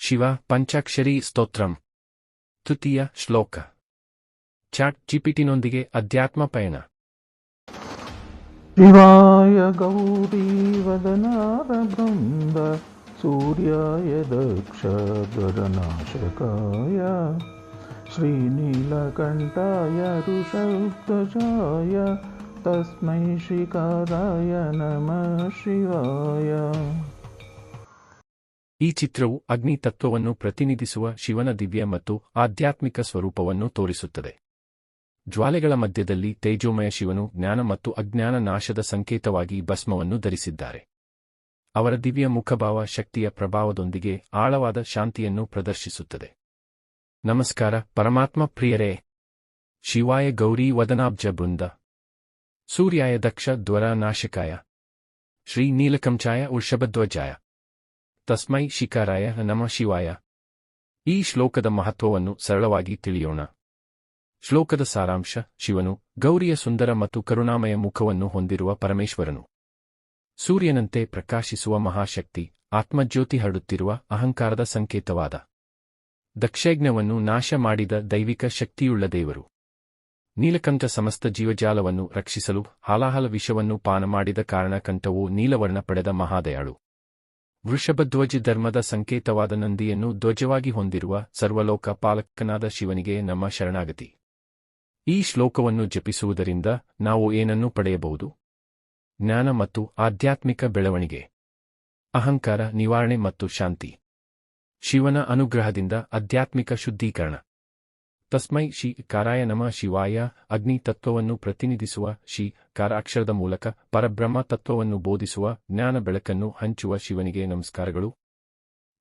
ಶಿವ ಪಂಚಾಕ್ಷರಿ ಸ್ತೋತ್ರಂ ತೃತೀಯ ಶ್ಲೋಕ ಚಾಟ್ ಜಿಪಿಟಿನೊಂದಿಗೆ ಅಧ್ಯಾತ್ಮ ಪಯಣ ಶಿವಾಯ ಗೌರೀವದನಾರ ಬೃಂದ ಸೂರ್ಯಾಯ ದಕ್ಷಗರನಾಶಕಾಯ ಶ್ರೀನೀಲಕಂಠಾಯ ಋಷಧ್ವಜಾಯ ತಸ್ಮೈ ಶ್ರೀಕಾರಾಯ ನಮಃ ಶಿವಾಯ ಈ ಚಿತ್ರವು ಅಗ್ನಿ ತತ್ವವನ್ನು ಪ್ರತಿನಿಧಿಸುವ ಶಿವನ ದಿವ್ಯ ಮತ್ತು ಆಧ್ಯಾತ್ಮಿಕ ಸ್ವರೂಪವನ್ನು ತೋರಿಸುತ್ತದೆ. ಜ್ವಾಲೆಗಳ ಮಧ್ಯದಲ್ಲಿ ತೇಜೋಮಯ ಶಿವನು ಜ್ಞಾನ ಮತ್ತು ಅಜ್ಞಾನ ನಾಶದ ಸಂಕೇತವಾಗಿ ಭಸ್ಮವನ್ನು ಧರಿಸಿದ್ದಾರೆ. ಅವರ ದಿವ್ಯ ಮುಖಭಾವ ಶಕ್ತಿಯ ಪ್ರಭಾವದೊಂದಿಗೆ ಆಳವಾದ ಶಾಂತಿಯನ್ನು ಪ್ರದರ್ಶಿಸುತ್ತದೆ. ನಮಸ್ಕಾರ, ಪರಮಾತ್ಮ ಪ್ರಿಯರೇ. ಶಿವಾಯ ಗೌರಿ ವದನಾಬ್ಜ ಬೃಂದ. ಸೂರ್ಯಾಯ ದಕ್ಷ ದ್ವರ ನಾಶಕಾಯ. ಶ್ರೀ ನೀಲಕಂಚಾಯ ವೃಷಭಧ್ವಜಾಯ. ತಸ್ಮೈ ಶಿಕಾರಾಯ ನಮ ಶಿವಾಯ. ಈ ಶ್ಲೋಕದ ಮಹತ್ವವನ್ನು ಸರಳವಾಗಿ ತಿಳಿಯೋಣ. ಶ್ಲೋಕದ ಸಾರಾಂಶ, ಶಿವನು ಗೌರಿಯ ಸುಂದರ ಮತ್ತು ಕರುಣಾಮಯ ಮುಖವನ್ನು ಹೊಂದಿರುವ ಪರಮೇಶ್ವರನು. ಸೂರ್ಯನಂತೆ ಪ್ರಕಾಶಿಸುವ ಮಹಾಶಕ್ತಿ, ಆತ್ಮಜ್ಯೋತಿ ಹರಡುತ್ತಿರುವ ಅಹಂಕಾರದ ಸಂಕೇತವಾದ. ದಕ್ಷಜ್ಞವನ್ನು ನಾಶ ಮಾಡಿದ ದೈವಿಕ ಶಕ್ತಿಯುಳ್ಳ ದೇವರು. ನೀಲಕಂಠ ಸಮಸ್ತ ಜೀವಜಾಲವನ್ನು ರಕ್ಷಿಸಲು ಹಾಲಾಹಲ ವಿಷವನ್ನು ಪಾನ ಮಾಡಿದ ಕಾರಣ ಕಂಠವು ನೀಲವರ್ಣ ಪಡೆದ ಮಹಾದಯಾಳು. ವೃಷಭಧ್ವಜ ಧರ್ಮದ ಸಂಕೇತವಾದ ನಂದಿಯನ್ನು ಧ್ವಜವಾಗಿ ಹೊಂದಿರುವ ಸರ್ವಲೋಕ ಪಾಲಕನಾದ ಶಿವನಿಗೆ ನಮ್ಮ ಶರಣಾಗತಿ. ಈ ಶ್ಲೋಕವನ್ನು ಜಪಿಸುವುದರಿಂದ ನಾವು ಏನನ್ನು ಪಡೆಯಬಹುದು? ಜ್ಞಾನ ಮತ್ತು ಆಧ್ಯಾತ್ಮಿಕ ಬೆಳವಣಿಗೆ. ಅಹಂಕಾರ, ನಿವಾರಣೆ ಮತ್ತು ಶಾಂತಿ. ಶಿವನ ಅನುಗ್ರಹದಿಂದ ಆಧ್ಯಾತ್ಮಿಕ ಶುದ್ಧೀಕರಣ. ತಸ್ಮೈ ಶಿ ಕಾರಾಯ ನಮ ಶಿವಾಯ, ಅಗ್ನಿ ತತ್ವವನ್ನು ಪ್ರತಿನಿಧಿಸುವ ಶಿ ಕಾರಾಕ್ಷರದ ಮೂಲಕ ಪರಬ್ರಹ್ಮ ತತ್ವವನ್ನು ಬೋಧಿಸುವ ಜ್ಞಾನ ಬೆಳಕನ್ನು ಹಂಚುವ ಶಿವನಿಗೆ ನಮಸ್ಕಾರಗಳು.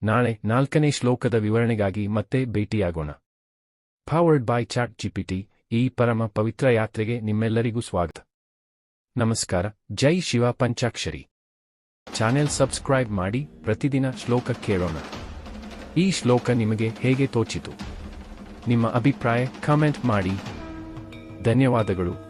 ನಾಳೆ ನಾಲ್ಕನೇ ಶ್ಲೋಕದ ವಿವರಣೆಗಾಗಿ ಮತ್ತೆ ಭೇಟಿಯಾಗೋಣ. ಫಾರ್ವರ್ಡ್ ಬೈ ಚಾಟ್ ಜಿಪಿಟಿ ಈ ಪರಮ ಪವಿತ್ರ ಯಾತ್ರೆಗೆ ನಿಮ್ಮೆಲ್ಲರಿಗೂ ಸ್ವಾಗತ. ನಮಸ್ಕಾರ, ಜೈ ಶಿವ ಪಂಚಾಕ್ಷರಿ. ಚಾನೆಲ್ ಸಬ್ಸ್ಕ್ರೈಬ್ ಮಾಡಿ ಪ್ರತಿದಿನ ಶ್ಲೋಕ ಕೇಳೋಣ. ಈ ಶ್ಲೋಕ ನಿಮಗೆ ಹೇಗೆ ತೋಚಿತು? ನಿಮ್ಮ ಅಭಿಪ್ರಾಯ ಕಾಮೆಂಟ್ ಮಾಡಿ. ಧನ್ಯವಾದಗಳು.